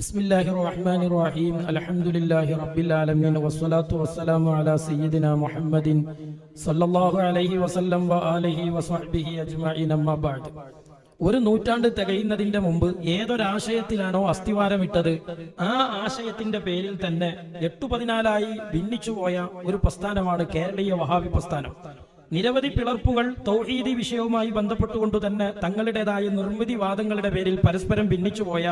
بسم الله الرحمن الرحيم الحمد لله رب العالمين والصلاة والسلام على سيدنا محمد صلى الله عليه وسلم وآله وصحبه أجمعين أما بعد ഒരു നൂറ്റാണ്ട് തികയുന്നതിന്റെ മുമ്പ് ഏതൊരാശയത്തിലാണോ അസ്ഥിവാരമിട്ടത് ആ ആശയത്തിന്റെ പേരിൽ തന്നെ എട്ടു പതിനാലായി ഭിന്നിച്ചുപോയ ഒരു പ്രസ്ഥാനമാണ് കേരളീയ വഹാബി പ്രസ്ഥാനം നിരവധി പിളർപ്പുകൾ തൗഹീദി വിഷയവുമായി ബന്ധപ്പെട്ടുകൊണ്ട് തന്നെ തങ്ങളുടേതായ നിർമ്മിതി വാദങ്ങളുടെ പേരിൽ പരസ്പരം ഭിന്നിച്ചുപോയ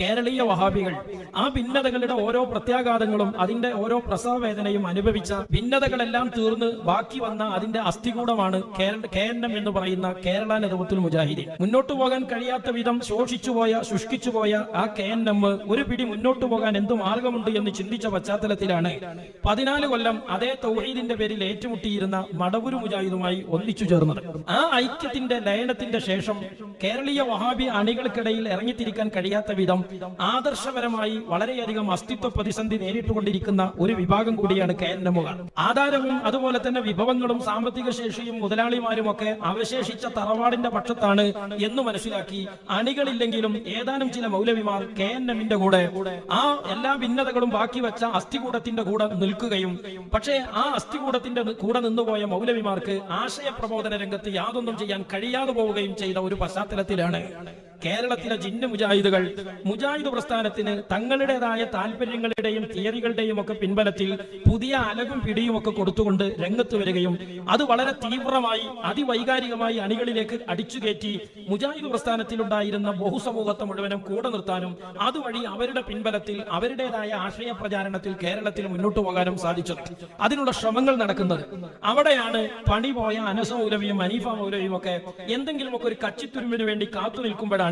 കേരളീയ വഹാബികൾ ആ ഭിന്നതകളുടെ ഓരോ പ്രത്യാഘാതങ്ങളും അതിന്റെ ഓരോ പ്രസവവേദനയും അനുഭവിച്ച ഭിന്നതകളെല്ലാം തീർന്ന് ബാക്കി വന്ന അതിന്റെ അസ്ഥികൂടമാണ് കെ എന്ന് പറയുന്ന കേരള നേതൃത്വത്തിൽ മുജാഹിദീൻ. മുന്നോട്ട് പോകാൻ കഴിയാത്ത വിധം ശോഷിച്ചുപോയ ശുഷ്കിച്ചുപോയ ആ കെ ഒരു പിടി മുന്നോട്ടു പോകാൻ എന്ത് മാർഗമുണ്ട് എന്ന് ചിന്തിച്ച പശ്ചാത്തലത്തിലാണ് പതിനാല് കൊല്ലം അതേ തൗഹീദിന്റെ പേരിൽ ഏറ്റുമുട്ടിയിരുന്ന മടവൂര് മുജാഹിദുമായി ഒന്നിച്ചു ചേർന്നത്. ആ ഐക്യത്തിന്റെ ലയനത്തിന്റെ ശേഷം കേരളീയ വഹാബി അണികൾക്കിടയിൽ ഇറങ്ങിത്തിരിക്കാൻ കഴിയാത്ത വിധം ആദർശപരമായി വളരെയധികം അസ്തിത്വ പ്രതിസന്ധി നേരിട്ടുകൊണ്ടിരിക്കുന്ന ഒരു വിഭാഗം കൂടിയാണ് കെ എൻ ആധാരവും അതുപോലെ തന്നെ വിഭവങ്ങളും സാമ്പത്തിക ശേഷിയും മുതലാളിമാരും ഒക്കെ അവശേഷിച്ച തറവാടിന്റെ പക്ഷത്താണ് എന്ന് മനസ്സിലാക്കി അണികളില്ലെങ്കിലും ഏതാനും ചില മൗലവിമാർ കെ എൻ എമ്മിന്റെ കൂടെ ആ എല്ലാ ഭിന്നതകളും ബാക്കി വെച്ച അസ്ഥികൂടത്തിന്റെ കൂടെ നിൽക്കുകയും പക്ഷേ ആ അസ്ഥികൂടത്തിന്റെ കൂടെ നിന്നുപോയ മൗലവിമാർക്ക് ആശയ പ്രബോധന രംഗത്ത് യാതൊന്നും ചെയ്യാൻ കഴിയാതെ പോവുകയും ചെയ്ത ഒരു പശ്ചാത്തലത്തിലാണ്. കേരളത്തിലെ ജിന്ന മുജാഹിദുകൾ മുജാഹിദ് പ്രസ്ഥാനത്തിന് തങ്ങളുടേതായ താല്പര്യങ്ങളുടെയും തിയറികളുടെയും ഒക്കെ പിൻബലത്തിൽ പുതിയ അലകും പിടിയും ഒക്കെ കൊടുത്തുകൊണ്ട് രംഗത്ത് വരികയും അത് വളരെ തീവ്രമായി അതിവൈകാരികമായി അണികളിലേക്ക് അടിച്ചുകയറ്റി മുജാഹിദ് പ്രസ്ഥാനത്തിലുണ്ടായിരുന്ന ബഹുസമൂഹത്തെ മുഴുവനും കൂടെ നിർത്താനും അതുവഴി അവരുടെ പിൻബലത്തിൽ അവരുടേതായ ആശയ പ്രചാരണത്തിൽ കേരളത്തിൽ മുന്നോട്ട് പോകാനും സാധിച്ചത്. അതിനുള്ള ശ്രമങ്ങൾ നടക്കുന്നത്. അവിടെയാണ് പണി പോയ അനസ മൗലവിയും അനീഫ മൗലവിയും ഒക്കെ എന്തെങ്കിലുമൊക്കെ ഒരു കച്ചിത്തുരുമ്പിന് വേണ്ടി കാത്തു നിൽക്കുമ്പോഴാണ്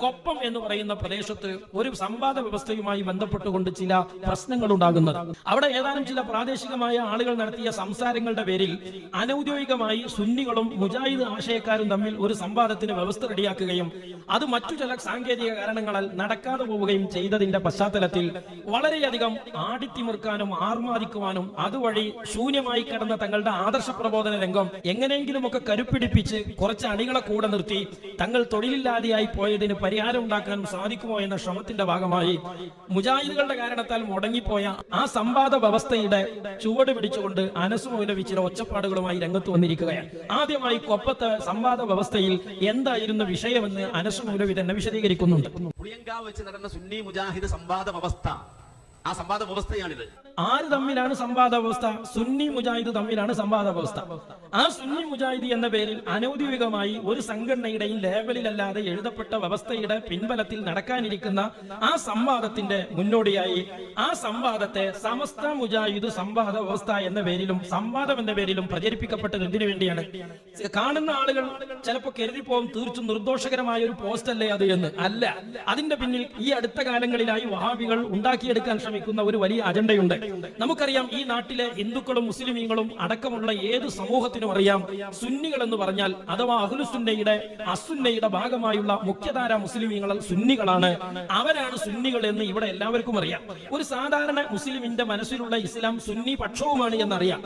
കൊപ്പം എന്ന് പറയുന്ന പ്രദേശത്ത് ഒരു സംവാദ വ്യവസ്ഥയുമായി ബന്ധപ്പെട്ടുകൊണ്ട് ചില പ്രശ്നങ്ങൾ ഉണ്ടാകുന്നത് അവിടെ ഏതാനും ചില പ്രാദേശികമായ ആളുകൾ നടത്തിയ സംസാരങ്ങളുടെ പേരിൽ അനൌദ്യോഗികമായി സുന്നികളും മുജാഹിദ് ആശയക്കാരും തമ്മിൽ ഒരു സംവാദത്തിന് വ്യവസ്ഥ റെഡിയാക്കുകയും അത് മറ്റു ചില സാങ്കേതിക കാരണങ്ങളാൽ നടക്കാതെ പോവുകയും ചെയ്തതിന്റെ പശ്ചാത്തലത്തിൽ വളരെയധികം ആടിത്തിമിർക്കാനും ആർമാദിക്കുവാനും അതുവഴി ശൂന്യമായി കിടന്ന തങ്ങളുടെ ആദർശ പ്രബോധന രംഗം എങ്ങനെയെങ്കിലുമൊക്കെ കരുപ്പിടിപ്പിച്ച് കുറച്ച് അണികളെ കൂടെ നിർത്തി തങ്ങൾ തൊഴിലില്ലാതെയായി പോയതിന് പരിഹാരം ഉണ്ടാക്കാനും സാധിക്കുമോ എന്ന ശ്രമത്തിന്റെ ഭാഗമായി മുജാഹിദുകളുടെ കാരണത്താൽ മുടങ്ങിപ്പോയ ആ സംവാദ വ്യവസ്ഥയുടെ ചുവട് പിടിച്ചുകൊണ്ട് അനസ് മൗലവി ഒച്ചപ്പാടുകളുമായി രംഗത്ത് വന്നിരിക്കുകയാണ്. ആദ്യമായി കൊപ്പത്തെ സംവാദ വ്യവസ്ഥയിൽ എന്തായിരുന്നു വിഷയമെന്ന് അനസ് തന്നെ വിശദീകരിക്കുന്നുണ്ട്. വെച്ച് നടന്ന സുന്നി മുജാഹിദ് സംവാദ വ്യവസ്ഥ. ആ സംവാദ വ്യവസ്ഥയാണിത്. ആര് തമ്മിലാണ് സംവാദ വ്യവസ്ഥ സുന്നി മുജാഹിദ് തമ്മിലാണ് സംവാദ വ്യവസ്ഥ ആ സുന്നി മുജാഹിദ് എന്ന പേരിൽ അനൌദ്യോഗികമായി ഒരു സംഘടനയുടെയും ലേബലിലല്ലാതെ എഴുതപ്പെട്ട വ്യവസ്ഥയുടെ പിൻബലത്തിൽ നടക്കാനിരിക്കുന്ന ആ സംവാദത്തിന്റെ മുന്നോടിയായി ആ സംവാദത്തെ സമസ്ത മുജാഹിദ് സംവാദ വ്യവസ്ഥ എന്ന പേരിലും സംവാദം എന്ന പേരിലും പ്രചരിപ്പിക്കപ്പെട്ടത് എന്തിനു വേണ്ടിയാണ്? കാണുന്ന ആളുകൾ ചിലപ്പോൾ കരുതിപ്പോവും തീർച്ചും നിർദോഷകരമായ ഒരു പോസ്റ്റ് അല്ലേ അത് എന്ന്. അല്ല അതിന്റെ പിന്നിൽ ഈ അടുത്ത കാലങ്ങളിലായി വഹാബികൾ ഉണ്ടാക്കിയെടുക്കാൻ ശ്രമിക്കുന്ന ഒരു വലിയ അജണ്ടയുണ്ട്. നമുക്കറിയാം ഈ നാട്ടിലെ ഹിന്ദുക്കളും മുസ്ലിമീങ്ങളും അടക്കമുള്ള ഏത് സമൂഹത്തിനും അറിയാം സുന്നികൾ എന്ന് പറഞ്ഞാൽ അഥവാ അഹുലുസുന്നയുടെ അസുന്നയുടെ ഭാഗമായുള്ള മുഖ്യധാര മുസ്ലിമീങ്ങൾ സുന്നികളാണ്. അവരാണ് സുന്നികൾ എന്ന് ഇവിടെ എല്ലാവർക്കും അറിയാം. ഒരു സാധാരണ മുസ്ലിമിന്റെ മനസ്സിലുള്ള ഇസ്ലാം സുന്നി പക്ഷവുമാണ് എന്നറിയാം.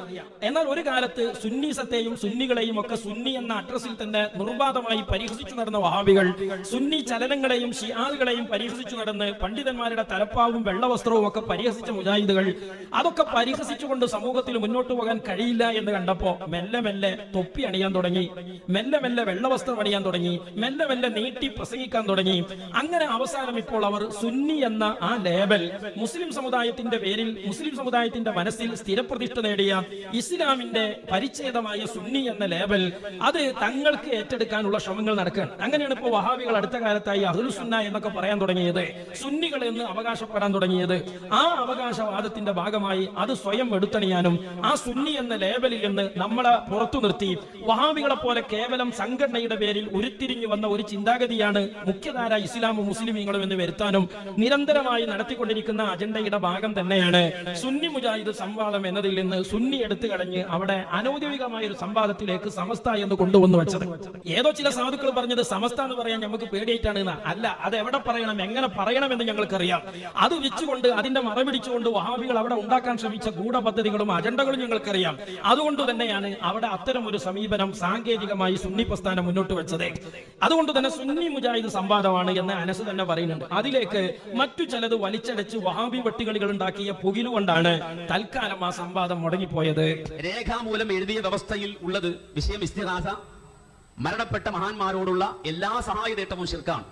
എന്നാൽ ഒരു കാലത്ത് സുന്നീസത്തെയും സുന്നികളെയും ഒക്കെ സുന്നി എന്ന അഡ്രസ്സിൽ തന്നെ നിർബാധമായി പരിഹസിച്ചു നടന്ന വഹാബികൾ സുന്നി ചലനങ്ങളെയും ഷിയാദുകളെയും പരിഹസിച്ചു നടന്ന് പണ്ഡിതന്മാരുടെ തലപ്പാവും വെള്ളവസ്ത്രവും ഒക്കെ പരിഹസിച്ച മുജാഹിദുകൾ അതൊക്കെ പരിഹസിച്ചുകൊണ്ട് സമൂഹത്തിൽ മുന്നോട്ട് പോകാൻ കഴിയില്ല എന്ന് കണ്ടപ്പോ മെല്ലെ മെല്ലെ തൊപ്പി അണിയാൻ തുടങ്ങി. മെല്ലെ മെല്ലെ വെള്ളവസ്ത്രം അണിയാൻ തുടങ്ങി. മെല്ലെ മെല്ലെ നീട്ടി പ്രസംഗിക്കാൻ തുടങ്ങി. അങ്ങനെ അവസാനം ഇപ്പോൾ അവർ സുന്നി എന്ന ആ ലേബൽ മുസ്ലിം സമുദായത്തിന്റെ പേരിൽ മുസ്ലിം സമുദായത്തിന്റെ മനസ്സിൽ സ്ഥിരപ്രതിഷ്ഠ നേടിയ ഇസ്ലാമിന്റെ പരിച്ഛേദമായ സുന്നി എന്ന ലേബൽ അത് തങ്ങൾക്ക് ഏറ്റെടുക്കാനുള്ള ശ്രമങ്ങൾ നടക്കുകയാണ്. അങ്ങനെയാണ് ഇപ്പോൾ വഹാബികൾ അടുത്ത കാലത്തായി അഹുൽ സുന്ന എന്നൊക്കെ പറയാൻ തുടങ്ങിയത്. സുന്നികൾ എന്ന് അവകാശപ്പെടാൻ തുടങ്ങിയത്. ആ അവകാശവാദത്തിന്റെ ഭാഗമായി അത് സ്വയം എടുത്തണിയാനും ആ സുന്നി എന്ന ലേബലിൽ നിന്ന് നമ്മളെ പുറത്തു നിർത്തി. വഹാബികളെ പോലെ കേവലം സംഘടനയുടെ പേരിൽ ഉരുത്തിരിഞ്ഞു വന്ന ഒരു ചിന്താഗതിയാണ് മുഖ്യധാര ഇസ്ലാമും മുസ്ലിമീങ്ങളും എന്ന് വരുത്താനും നിരന്തരമായി നടത്തിക്കൊണ്ടിരിക്കുന്ന അജണ്ടയുടെ ഭാഗം തന്നെയാണ്. സുന്നി മുജാഹിദ് സംവാദം എന്നതിൽ നിന്ന് സുന്നി എടുത്തു കളഞ്ഞ് അവിടെ അനൌദ്യോഗികമായ ഒരു സംവാദത്തിലേക്ക് സമസ്ത എന്ന് കൊണ്ടുവന്നു വെച്ചത്. ഏതോ ചില സാധുക്കൾ പറഞ്ഞത് സമസ്ത എന്ന് പറയാൻ നമുക്ക് പേടിയായിട്ടാണ് അല്ല അത് എവിടെ പറയണം എങ്ങനെ പറയണം എന്ന് ഞങ്ങൾക്കറിയാം. അത് വെച്ചുകൊണ്ട് അതിന്റെ മറപിടിച്ചുകൊണ്ട് വഹാബികൾ അവിടെ ഉണ്ടാക്കാൻ ശ്രമിച്ച ഗൂഢപദ്ധതികളും അജണ്ടകളും ഞങ്ങൾക്കറിയാം. അതുകൊണ്ട് തന്നെയാണ് അവിടെ അത്തരം ഒരു സമീപനം സാങ്കേതികമായി സുന്നി പ്രസ്ഥാനം മുന്നോട്ട് വെച്ചത്. അതുകൊണ്ട് തന്നെ സുന്നി മുജാഹിദ് സംവാദമാണ് എന്ന് അനസ് തന്നെ പറയുന്നുണ്ട്. അതിലേക്ക് മറ്റു ചിലത് വലിച്ചടച്ച് വഹാബി വെട്ടുകളികൾ ഉണ്ടാക്കിയ പുകിലുകൊണ്ടാണ് തൽക്കാലം ആ സംവാദം മുടങ്ങിപ്പോയത്. രേഖാമൂലം എഴുതിയ വ്യവസ്ഥയിൽ ഉള്ളത് വിഷയം ഇസ്തിഹാസ. മരണപ്പെട്ട മഹാന്മാരോടുള്ള എല്ലാ സഹായതേട്ടവും ശിർക്കാണ്.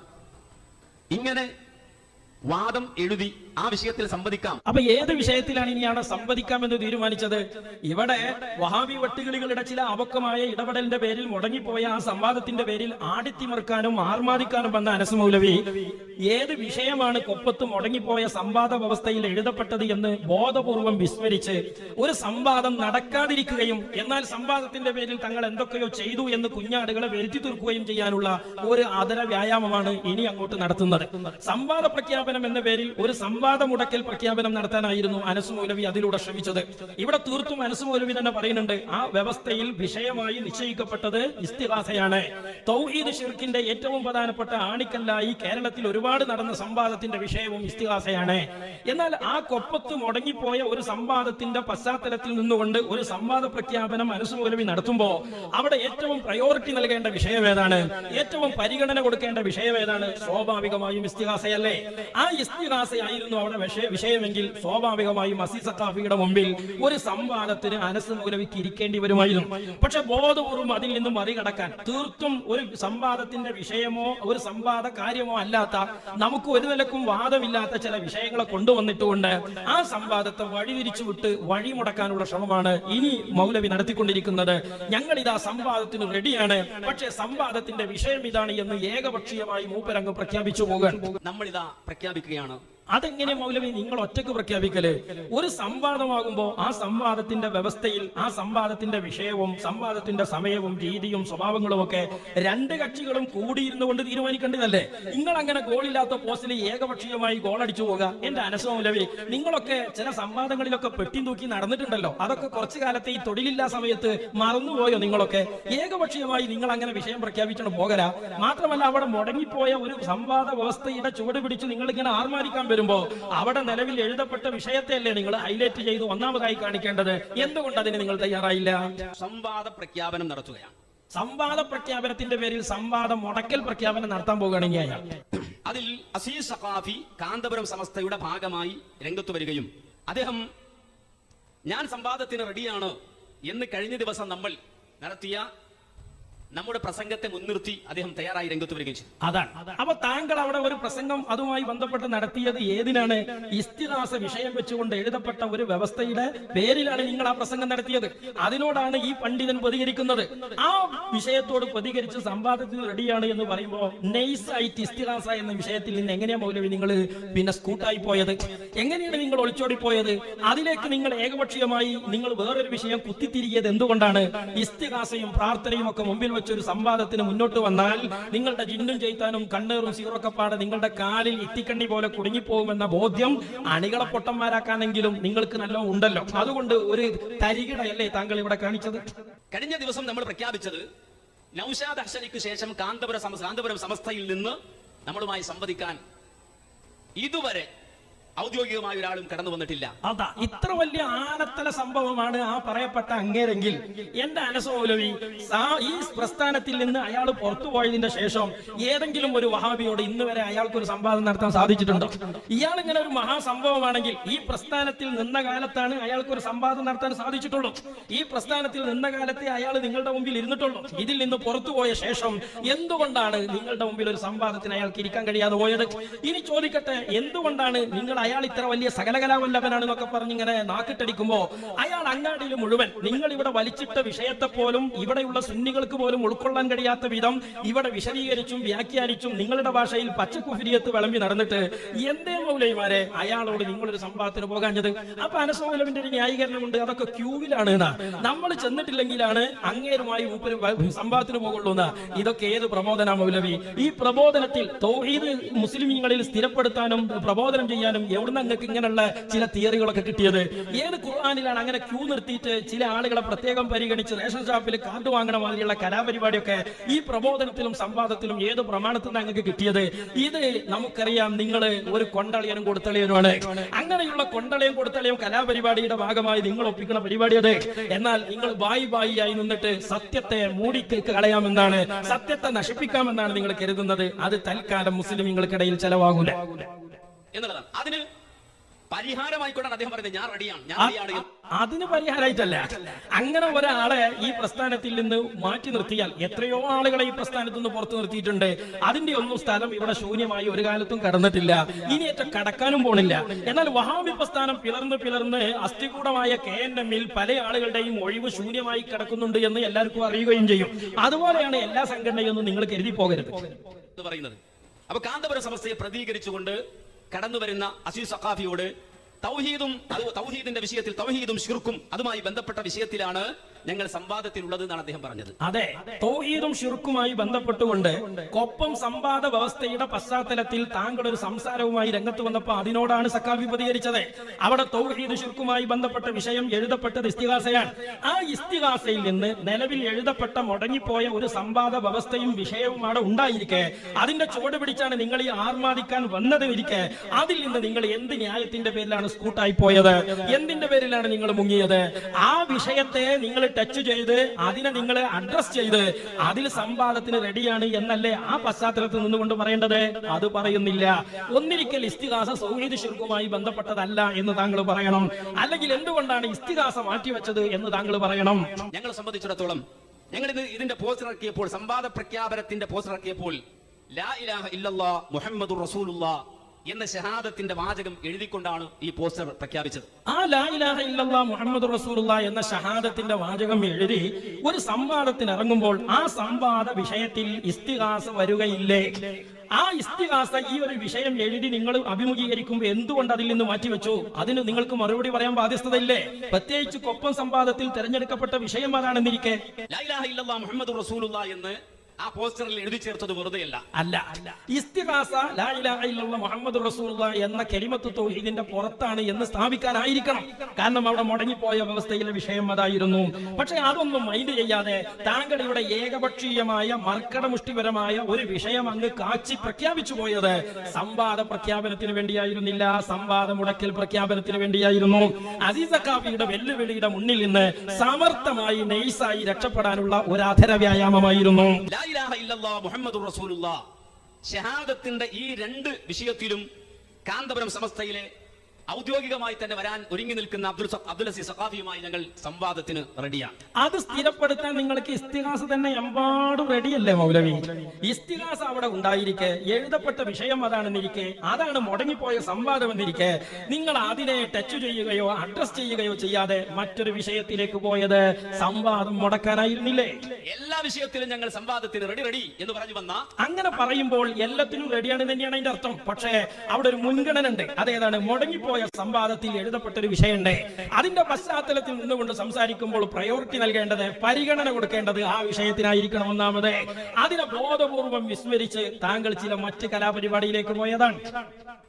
ഇങ്ങനെ വാദം എഴുതി ആ വിഷയത്തിൽ സംവദിക്കാം. അപ്പൊ ഏത് വിഷയത്തിലാണ് ഇനിയാണ് സംവദിക്കാമെന്ന് തീരുമാനിച്ചത്? ഇവിടെ വഹാബി വട്ടികളികളുടെ ചില അവക്കമായ ഇടപെടലിന്റെ പേരിൽ മുടങ്ങിപ്പോയ ആ സംവാദത്തിന്റെ പേരിൽ ആടിത്തിമർക്കാനും ആർമാദിക്കാനും വന്ന അനസ് മൗലവി ഏത് വിഷയമാണ് കൊപ്പത്ത് മുടങ്ങിപ്പോയ സംവാദ വ്യവസ്ഥയിൽ എഴുതപ്പെട്ടത് എന്ന് ബോധപൂർവം വിസ്മരിച്ച് ഒരു സംവാദം നടക്കാതിരിക്കുകയും എന്നാൽ സംവാദത്തിന്റെ പേരിൽ തങ്ങൾ എന്തൊക്കെയോ ചെയ്തു എന്ന് കുഞ്ഞാടുകളെ വരുത്തി തീർക്കുകയും ചെയ്യാനുള്ള ഒരു ആദര വ്യായാമമാണ് ഇനി അങ്ങോട്ട് നടത്തുന്നത്. സംവാദ പ്രഖ്യാപനം എന്ന പേരിൽ ഒരു മുടക്കൽ പ്രഖ്യാപനം നടത്താനായിരുന്നു അനസ് മൗലവി അതിലൂടെ ശ്രമിച്ചത്. ഇവിടെ തീർത്തും അനസ് മൗലവി തന്നെ പറയുന്നുണ്ട് ആ വ്യവസ്ഥയിൽ വിഷയമായി നിശ്ചയിക്കപ്പെട്ടത് ഇസ്തിഹാസയാണ്. തൗഹീദ് ഷിർക്കിന്റെ ഏറ്റവും പ്രധാനപ്പെട്ട ആണിക്കല്ലായി കേരളത്തിൽ ഒരുപാട് നടന്ന സംവാദത്തിന്റെ വിഷയവും ഇസ്തിഹാസയാണ്. എന്നാൽ ആ കൊപ്പത്ത് മുടങ്ങിപ്പോയ ഒരു സംവാദത്തിന്റെ പശ്ചാത്തലത്തിൽ നിന്നുകൊണ്ട് ഒരു സംവാദ പ്രഖ്യാപനം അനസ് മൗലവി നടത്തുമ്പോ അവിടെ ഏറ്റവും പ്രയോറിറ്റി നൽകേണ്ട വിഷയം ഏതാണ്? ഏറ്റവും പരിഗണന കൊടുക്കേണ്ട വിഷയം ഏതാണ്? സ്വാഭാവികമായും ഇസ്തിഹാസയല്ലേ? ആ ഇസ്തിഹാസയായിരുന്നു അവിടെ വിഷയ- വിഷയമെങ്കിൽ സ്വാഭാവികമായും അസി സഖാഫിയുടെ മുമ്പിൽ ഒരു സംവാദത്തിന് അനസ് മൗലവിക്ക് ഇരിക്കേണ്ടി വരുമായിരുന്നു. പക്ഷെ ബോധപൂർവം അതിൽ നിന്നും മറികടക്കാൻ തീർത്തും ഒരു സംവാദത്തിന്റെ വിഷയമോ ഒരു സംവാദ കാര്യമോ അല്ലാത്ത നമുക്ക് ഒരു നിലക്കും വാദമില്ലാത്ത ചില വിഷയങ്ങളെ കൊണ്ടുവന്നിട്ടുകൊണ്ട് ആ സംവാദത്തെ വഴിതിരിച്ചു വിട്ട് വഴി മുടക്കാനുള്ള ശ്രമമാണ് ഇനി മൗലവി നടത്തിക്കൊണ്ടിരിക്കുന്നത്. ഞങ്ങൾ ഇതാ സംവാദത്തിന് റെഡിയാണ് പക്ഷേ സംവാദത്തിന്റെ വിഷയം ഇതാണ് എന്ന് ഏകപക്ഷീയമായി മൂപ്പരംഗം പ്രഖ്യാപിച്ചു പോകാൻ. നമ്മൾ ഇതാ പ്രഖ്യാപിക്കുകയാണ്. അതെങ്ങനെ മൗലവി നിങ്ങൾ ഒറ്റയ്ക്ക് പ്രഖ്യാപിക്കൽ? ഒരു സംവാദമാകുമ്പോൾ ആ സംവാദത്തിന്റെ വ്യവസ്ഥയിൽ ആ സംവാദത്തിന്റെ വിഷയവും സംവാദത്തിന്റെ സമയവും രീതിയും സ്വഭാവങ്ങളും ഒക്കെ രണ്ട് കക്ഷികളും കൂടിയിരുന്നു കൊണ്ട് തീരുമാനിക്കേണ്ടതല്ലേ? നിങ്ങൾ അങ്ങനെ ഗോളില്ലാത്ത പോസ്റ്റിൽ ഏകപക്ഷീയമായി ഗോൾ അടിച്ചു പോകുക എന്റെ അനസ മൗലവി നിങ്ങളൊക്കെ ചില സംവാദങ്ങളിലൊക്കെ പെട്ടി തൂക്കി നടന്നിട്ടുണ്ടല്ലോ. അതൊക്കെ കുറച്ചു കാലത്തെ ഈ തൊഴിലില്ലാ സമയത്ത് മറന്നുപോയോ നിങ്ങളൊക്കെ? ഏകപക്ഷീയമായി നിങ്ങൾ അങ്ങനെ വിഷയം പ്രഖ്യാപിച്ചുകൊണ്ട് പോകല. മാത്രമല്ല അവിടെ മുടങ്ങിപ്പോയ ഒരു സംവാദ വ്യവസ്ഥയുടെ ചുവട് പിടിച്ച് നിങ്ങൾ ഇങ്ങനെ ആർമാരിക്കാൻ വരുമ്പോ അവിടെ നിലവിൽ എഴുതപ്പെട്ട വിഷയത്തെയല്ലേ നിങ്ങൾ ഹൈലൈറ്റ് ചെയ്ത് ഒന്നാമതായി കാണിക്കേണ്ടത്? എന്തുകൊണ്ട് അതിന് നിങ്ങൾ തയ്യാറായില്ല? സംവാദ പ്രഖ്യാപനം നടത്തുകയാണ്. സംവാദ പ്രഖ്യാപനത്തിന്റെ പേരിൽ സംവാദം മുടക്കൽ പ്രഖ്യാപനം നടത്താൻ പോകുകയാണെങ്കിൽ അയാൾ അതിൽ അസീസ് സഖാഫി കാന്തപുരം സമസ്തയുടെ ഭാഗമായി രംഗത്ത് വരികയും അദ്ദേഹം ഞാൻ സംവാദത്തിന് റെഡിയാണ് എന്ന് കഴിഞ്ഞ ദിവസം നമ്മൾ നടത്തിയ നമ്മുടെ പ്രസംഗത്തെ മുൻനിർത്തി അദ്ദേഹം തയ്യാറായി രംഗത്ത് വരികയും ചെയ്തു. അതാണ്. അപ്പൊ താങ്കൾ അവിടെ ഒരു പ്രസംഗം അതുമായി ബന്ധപ്പെട്ട് നടത്തിയത് ഏതിനാണ്? ഇസ്തിഹാസ വിഷയം വെച്ചുകൊണ്ട് എഴുതപ്പെട്ട ഒരു വ്യവസ്ഥയുടെ പേരിലാണ് നിങ്ങൾ ആ പ്രസംഗം നടത്തിയത്. അതിനോടാണ് ഈ പണ്ഡിതൻ പ്രതികരിക്കുന്നത്. ആ വിഷയത്തോട് പ്രതികരിച്ച് സംവാദത്തിന് റെഡിയാണ് എന്ന് പറയുമ്പോൾ നൈസ് ആയിട്ട് ഇസ്തിഹാസ എന്ന വിഷയത്തിൽ നിന്ന് എങ്ങനെയാ മൗലവി നിങ്ങൾ പിന്നെ സ്കൂട്ടായി പോയത്? എങ്ങനെയാണ് നിങ്ങൾ ഒളിച്ചോടി പോയത് അതിലേക്ക് നിങ്ങൾ ഏകപക്ഷീയമായി നിങ്ങൾ വേറൊരു വിഷയം കുത്തിത്തിരികിയത് എന്തുകൊണ്ടാണ്? ഇസ്തിഹാസയും പ്രാർത്ഥനയും ഒക്കെ മുമ്പിൽ വെച്ചൊരു സംവാദത്തിന് മുന്നോട്ട് വന്നാൽ നിങ്ങളുടെ ജിന്നും ചെയ്താനും കണ്ണേറും സീറൊക്കെപ്പാടെ നിങ്ങളുടെ കാലിൽ ഇത്തിക്കണ്ണി പോലെ കുടുങ്ങിപ്പോകുമെന്ന ബോധ്യം അണികളെ പൊട്ടന്മാരാക്കാനെങ്കിലും നിങ്ങൾക്ക് നല്ല ഉണ്ടല്ലോ. അതുകൊണ്ട് ഒരു തരികിടയല്ലേ താങ്കൾ ഇവിടെ കാണിച്ചത്? കഴിഞ്ഞ ദിവസം നമ്മൾ പ്രഖ്യാപിച്ചത് നൌഷാദ് ഹസനിക്ക് ശേഷം കാന്തപുരം കാന്തപുരം സമസ്തയിൽ നിന്ന് നമ്മളുമായി സംവദിക്കാൻ ഇതുവരെ ഔദ്യോഗികമായ ഒരാളും കടന്നു വന്നിട്ടില്ല. അതാ ഇത്ര വലിയ ആനത്തല സംഭവമാണ് ആ പറയപ്പെട്ട അങ്ങേരെങ്കിൽ. എന്റെ അനസമൗലവി ഈ പ്രസ്ഥാനത്തിൽ നിന്ന് അയാൾ പുറത്തു പോയതിന്റെ ശേഷം ഏതെങ്കിലും ഒരു വഹാബിയോട് ഇന്ന് വരെ അയാൾക്ക് ഒരു സംവാദം നടത്താൻ സാധിച്ചിട്ടുണ്ടോ? ഇയാൾ ഇങ്ങനെ ഒരു മഹാസംഭവമാണെങ്കിൽ ഈ പ്രസ്ഥാനത്തിൽ നിന്ന കാലത്താണ് അയാൾക്ക് ഒരു സംവാദം നടത്താൻ സാധിച്ചിട്ടുള്ളൂ. ഈ പ്രസ്ഥാനത്തിൽ നിന്ന കാലത്തെ അയാൾ നിങ്ങളുടെ മുമ്പിൽ ഇരുന്നിട്ടുള്ളൂ. ഇതിൽ നിന്ന് പുറത്തു പോയ ശേഷം എന്തുകൊണ്ടാണ് നിങ്ങളുടെ മുമ്പിൽ ഒരു സംവാദത്തിന് അയാൾക്ക് ഇരിക്കാൻ കഴിയാതെ പോയത്? ഇനി ചോദിക്കട്ടെ എന്തുകൊണ്ടാണ് നിങ്ങൾ അയാൾ ഇത്ര വലിയ സകലകലാവല്ലഭനാണെന്നൊക്കെ പറഞ്ഞ് ഇങ്ങനെ നാക്കിട്ടടിക്കുമ്പോ അയാൾ അങ്ങാടിയിൽ മുഴുവൻ നിങ്ങൾ ഇവിടെ വലിച്ചിട്ട വിഷയത്തെ പോലും ഇവിടെയുള്ള സുന്നികൾക്ക് പോലും ഉൾക്കൊള്ളാൻ കഴിയാത്ത വിധം ഇവിടെ വിശദീകരിച്ചും വ്യാഖ്യാനിച്ചും നിങ്ങളുടെ ഭാഷയിൽ പച്ചക്കുഫിരിയത്ത് വിളമ്പി നടന്നിട്ട് എന്തേ മൗലൈമാരെ അയാളോട് നിങ്ങളൊരു സംഭവത്തിന് പോകാഞ്ഞത്? അപ്പൊ അനസമൗലവിന്റെ ഒരു ന്യായീകരണമുണ്ട്. അതൊക്കെ ക്യൂവിലാണ് നമ്മൾ ചെന്നിട്ടില്ലെങ്കിലാണ് അങ്ങേരുമായി സംഭവത്തിന് പോകുള്ളൂ ഇതൊക്കെ ഏത് പ്രബോധന മൗലവി? ഈ പ്രബോധനത്തിൽ തൗഹീദ് മുസ്ലിമീങ്ങളിൽ സ്ഥിരപ്പെടുത്താനും പ്രബോധനം ചെയ്യാനും എവിടുന്ന് അങ്ങക്ക് ഇങ്ങനെയുള്ള ചില തിയറികളൊക്കെ കിട്ടിയത്? ഏത് ഖുർആാനിലാണ് അങ്ങനെ ക്യൂ നിർത്തിയിട്ട് ചില ആളുകളെ പ്രത്യേകം പരിഗണിച്ച് റേഷൻ ഷോപ്പിൽ കാർഡ് വാങ്ങണ മാതിരിയുള്ള കലാപരിപാടിയൊക്കെ ഈ പ്രബോധനത്തിലും സംവാദത്തിലും ഏത് പ്രമാണത്തിൽ നിങ്ങൾക്ക് കിട്ടിയത്? ഇത് നമുക്കറിയാം നിങ്ങൾ ഒരു കൊണ്ടളിയനും കൊടുത്തളിയനുമാണ്. അങ്ങനെയുള്ള കൊണ്ടളിയും കൊടുത്തളിയും കലാപരിപാടിയുടെ ഭാഗമായി നിങ്ങൾ ഒപ്പിക്കുന്ന പരിപാടി എന്നാൽ നിങ്ങൾ ബായി ബായി ആയി നിന്നിട്ട് സത്യത്തെ മൂടി കളയാമെന്നാണ് സത്യത്തെ നശിപ്പിക്കാമെന്നാണ് നിങ്ങൾ കരുതുന്നത്. അത് തൽക്കാലം മുസ്ലിം നിങ്ങൾക്കിടയിൽ ചെലവാകൂല. എന്നുള്ളതാണ്. അതിന് പരിഹാരമായിക്കൊണ്ടാണ് അദ്ദേഹം പറയുന്നത് ഞാൻ റെഡിയാണ് ഞാൻ റെഡിയാണ്. അതിന് പരിഹാരമായിട്ടല്ല. അങ്ങനെ ഒരാളെ ഈ പ്രസ്ഥാനത്തിൽ നിന്ന് മാറ്റി നിർത്തിയാൽ എത്രയോ ആളുകളെ ഈ പ്രസ്ഥാനത്ത് നിന്ന് പുറത്തു നിർത്തിയിട്ടുണ്ട്. അതിന്റെ ഒന്നും സ്ഥലം ഇവിടെ ശൂന്യമായി ഒരു കാലത്തും കടന്നിട്ടില്ല. ഇനി ഇനിയേറ്റ കടക്കാനും പോണില്ല. എന്നാൽ വഹാബി പ്രസ്ഥാനം പിളർന്ന് പിളർന്ന് അസ്ഥികൂടമായ കെ എൻ എമ്മിൽ പല ആളുകളുടെയും ഒഴിവ് ശൂന്യമായി കിടക്കുന്നുണ്ട് എന്ന് എല്ലാവർക്കും അറിയുകയും ചെയ്യും. അതുപോലെയാണ് എല്ലാ സംഘടനയൊന്നും നിങ്ങൾ കരുതി പോകരുത് പറയുന്നത്. അപ്പൊ കാന്തപുരം സമസ്തയെ പ്രതികരിച്ചുകൊണ്ട് കടന്നു വരുന്ന അസീസ് സഖാഫിയോട് തൗഹീദും അത് തൗഹീദിന്റെ വിഷയത്തിൽ തൗഹീദും ഷിർക്കും അതുമായി ബന്ധപ്പെട്ട വിഷയത്തിലാണ് ഞങ്ങൾ സംവാദത്തിലുള്ളത് എന്നാണ് അദ്ദേഹം പറഞ്ഞത്. അതെ തൗഹീദും ഷിർക്കുമായി ബന്ധപ്പെട്ടുകൊണ്ട് കൊപ്പം സംവാദ വ്യവസ്ഥയുടെ പശ്ചാത്തലത്തിൽ താങ്കൾ ഒരു സംസാരവുമായി രംഗത്ത് വന്നപ്പോൾ അതിനോടാണ് സക്കാവി പ്രതികരിച്ചത് അവിടെ തൗഹീദ് ഷിർക്കുമായി ബന്ധപ്പെട്ട വിഷയം എഴുതപ്പെട്ടത് ഇസ്തിഹാസയാണ്. ആ ഇസ്തിഹാസയിൽ നിന്ന് നിലവിൽ എഴുതപ്പെട്ട മുടങ്ങിപ്പോയ ഒരു സംവാദ വ്യവസ്ഥയും വിഷയവും അവിടെ ഉണ്ടായിരിക്കെ. അതിന്റെ ചുവട് പിടിച്ചാണ് നിങ്ങൾ ഈ ആർമാദിക്കാൻ വന്നത് ഇരിക്കെ. അതിൽ നിന്ന് നിങ്ങൾ എന്ത് ന്യായത്തിന്റെ പേരിലാണ് സ്കൂട്ടായി പോയത്? എന്തിന്റെ പേരിലാണ് നിങ്ങൾ മുങ്ങിയത്? ആ വിഷയത്തെ നിങ്ങൾ ടച്ച് ചെയ്ത് അതിനെ നിങ്ങൾ അഡ്രസ് ചെയ്ത് അതിൽ സംവാദത്തിന് റെഡിയാണ് എന്നല്ലേ ആ പശ്ചാത്തലത്തിൽ നിന്നുകൊണ്ട് പറയേണ്ടത്? അത് പറയുന്നില്ല. ഒന്നിരിക്കൽ ഇസ്തിഹാസ സൗഹൃദ ശുൽക്കുമായി ബന്ധപ്പെട്ടതല്ല എന്ന് താങ്കൾ പറയണം. അല്ലെങ്കിൽ എന്തുകൊണ്ടാണ് ഇസ്തിഹാസ മാറ്റിവെച്ചത് എന്ന് താങ്കൾ പറയണം? ഞങ്ങളെ സംബന്ധിച്ചിടത്തോളം ഞങ്ങൾ ഇത് ഇതിന്റെ പോസ്റ്റർ ഇറക്കിയപ്പോൾ സംവാദ പ്രഖ്യാപനത്തിന്റെ പോസ്റ്റർ ഇറക്കിയപ്പോൾ ലാ ഇലാഹ ഇല്ലല്ലാ എന്ന ഷഹാദത്തിന്റെ വാചകം എഴുതിക്കൊണ്ടാണ് ഈ പോസ്റ്റർ പ്രഖ്യാപിച്ചത്. ആ ലാ ഇലാഹ ഇല്ലല്ലാ മുഹമ്മദ് റസൂലുള്ള എന്ന ഷഹാദത്തിന്റെ വാചകം എഴുതി ഒരു സംവാദത്തിന് ഇറങ്ങുമ്പോൾ ആ സംവാദ വിഷയത്തിൽ ഇസ്തിഹാസ വരികയില്ലേ? ആ ഇസ്തിഹാസ ഈ ഒരു വിഷയം എഴുതി നിങ്ങൾ അഭിമുഖീകരിക്കുമ്പോൾ എന്തുകൊണ്ട് അതിൽ നിന്ന് മാറ്റിവെച്ചു? അതിന് നിങ്ങൾക്ക് മറുപടി പറയാൻ ബാധ്യസ്ഥതയില്ലേ? പ്രത്യേകിച്ച് കൊപ്പം സംവാദത്തിൽ തെരഞ്ഞെടുക്കപ്പെട്ട വിഷയം ഇല്ലല്ലാ മുഹമ്മദുർ റസൂലുള്ളാ എന്ന് ആ പോസ്റ്ററിൽ എഴുതി ചേർത്തത് വെറുതെയല്ല. അല്ല ഇസ്തിഹാസ ലാ ഇലാഹ ഇല്ലല്ലാഹ് മുഹമ്മദ് റസൂലുള്ള എന്ന കലിമത്ത് തൗഹീദിന്റെ പുറത്താണ് എന്ന് സ്ഥാപിക്കാനായിരിക്കണം. കാരണം അവിടെ മുടങ്ങിപ്പോയ വ്യവസ്ഥയിലെ വിഷയം അതായിരുന്നു. പക്ഷെ അതൊന്നും മൈൻഡ് ചെയ്യാതെ താങ്കൾ ഇവിടെ ഏകപക്ഷീയമായ മർക്കടമുഷ്ടിപരമായ ഒരു വിഷയം അങ്ങ് കാച്ചി പ്രഖ്യാപിച്ചു പോയത് സംവാദ പ്രഖ്യാപനത്തിന് വേണ്ടിയായിരുന്നില്ല സംവാദ മുടക്കൽ പ്രഖ്യാപനത്തിന് വേണ്ടിയായിരുന്നു. അസീസ കാഫിയുടെ വെല്ലുവിളിയുടെ മുന്നിൽ നിന്ന് സമർത്ഥമായി നെയ്സായി രക്ഷപ്പെടാനുള്ള ഒരു അധര വ്യായാമമായിരുന്നു റസൂലുള്ളാ ഷഹാദത്തിന്റെ ഈ രണ്ട് വിഷയത്തിലും കാന്തപുരം സമസ്തയിലെ ഔദ്യോഗികമായി തന്നെ വരാൻ ഒരുങ്ങി നിൽക്കുന്ന അബ്ദുൽ അബ്ദുൽ അസീസ് സഖാഫിയുമായി ഞങ്ങൾ സംവാദത്തിന് റെഡിയാണ് അത് സ്ഥിരപ്പെടുത്താൻ നിങ്ങൾക്ക് ഇസ്തിഹാസ തന്നെ എമ്പാടും റെഡിയല്ലേ മൗലവി? ഇസ്തിഹാസ അവിടെ ഉണ്ടായിരിക്കെ എഴുതപ്പെട്ട വിഷയം അതാണെന്നിരിക്കെ അതാണ് മുടങ്ങിപ്പോയ സംവാദം എന്നിരിക്കെ. നിങ്ങൾ അതിനെ ടച്ച് ചെയ്യുകയോ അഡ്രസ് ചെയ്യുകയോ ചെയ്യാതെ മറ്റൊരു വിഷയത്തിലേക്ക് പോയത് സംവാദം മുടക്കാനായിരുന്നില്ലേ? എല്ലാ വിഷയത്തിലും ഞങ്ങൾ സംവാദത്തിന് റെഡി റെഡി എന്ന് പറഞ്ഞു വന്ന അങ്ങനെ പറയുമ്പോൾ എല്ലാത്തിനും റെഡിയാണ് തന്നെയാണ് അതിന്റെ അർത്ഥം. പക്ഷേ അവിടെ ഒരു മുൻഗണന ഉണ്ട് അതേതാണ്? മുടങ്ങിപ്പോയ സംവാദത്തിൽ എഴുതപ്പെട്ടൊരു വിഷയമുണ്ട്. അതിന്റെ പശ്ചാത്തലത്തിൽ നിന്നുകൊണ്ട് സംസാരിക്കുമ്പോൾ പ്രയോറിറ്റി നൽകേണ്ടത് പരിഗണന കൊടുക്കേണ്ടത് ആ വിഷയത്തിനായിരിക്കണം ഒന്നാമത്. അതിനെ ബോധപൂർവം വിസ്മരിച്ച് താങ്കൾ ചില മറ്റ് കലാപരിപാടിയിലേക്ക് പോയതാണ്.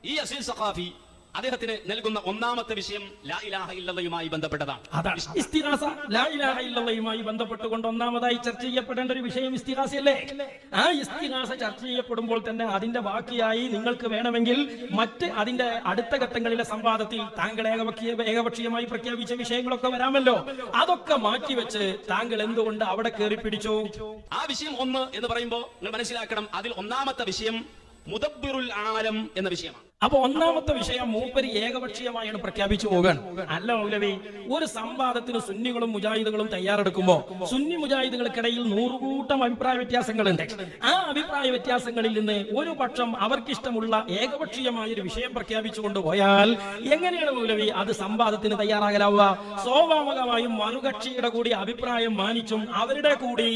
ഈ അസീൽ സഖാഫി അദ്ദേഹത്തിന് നൽകുന്ന ഒന്നാമത്തെ വിഷയം ലാ ഇലാഹ ഇല്ലല്ലയുമായി ബന്ധപ്പെട്ടതാണ്. അതാണ്. ഇസ്തിഹാസ ലാ ഇലാഹ ഇല്ലല്ലയുമായി ബന്ധപ്പെട്ടുകൊണ്ട് ഒന്നാമതായി ചർച്ച ചെയ്യപ്പെടേണ്ട ഒരു വിഷയം ഇസ്തിഹാസയല്ലേ? ആ ഇസ്തിഹാസ ചർച്ച ചെയ്യപ്പെടുമ്പോൾ തന്നെ അതിന്റെ ബാക്കിയായി നിങ്ങൾക്ക് വേണമെങ്കിൽ മറ്റ് അതിന്റെ അടുത്ത ഘട്ടങ്ങളിലെ സംവാദത്തിൽ താങ്കൾ ഏകപക്ഷീയ ഏകപക്ഷീയമായി പ്രഖ്യാപിച്ച വിഷയങ്ങളൊക്കെ വരാമല്ലോ. അതൊക്കെ മാറ്റിവെച്ച് താങ്കൾ എന്തുകൊണ്ട് അവിടെ കയറി പിടിച്ചു? ആ വിഷയം ഒന്ന് എന്ന് പറയുമ്പോൾ നിങ്ങൾ മനസ്സിലാക്കണം. അതിൽ ഒന്നാമത്തെ വിഷയം മുദബ്ബിറുൽ ആലം എന്ന വിഷയമാണ്. അപ്പൊ ഒന്നാമത്തെ വിഷയം മൂപ്പര് ഏകപക്ഷീയമായാണ് പ്രഖ്യാപിച്ചു പോകാൻ. അല്ല മൗലവി ഒരു സംവാദത്തിന് സുന്നികളും മുജാഹിദുകളും തയ്യാറെടുക്കുമ്പോ സുന്നി മുജാഹിദുകൾക്കിടയിൽ നൂറുകൂട്ടം അഭിപ്രായ വ്യത്യാസങ്ങളുണ്ട്. ആ അഭിപ്രായ വ്യത്യാസങ്ങളിൽ നിന്ന് ഒരു പക്ഷം അവർക്കിഷ്ടമുള്ള ഏകപക്ഷീയമായ ഒരു വിഷയം പ്രഖ്യാപിച്ചുകൊണ്ട് പോയാൽ എങ്ങനെയാണ് മൗലവി അത് സംവാദത്തിന് തയ്യാറാകലാവുക? സ്വാഭാവികമായും മറുകക്ഷിയുടെ കൂടി അഭിപ്രായം മാനിച്ചും അവരുടെ കൂടി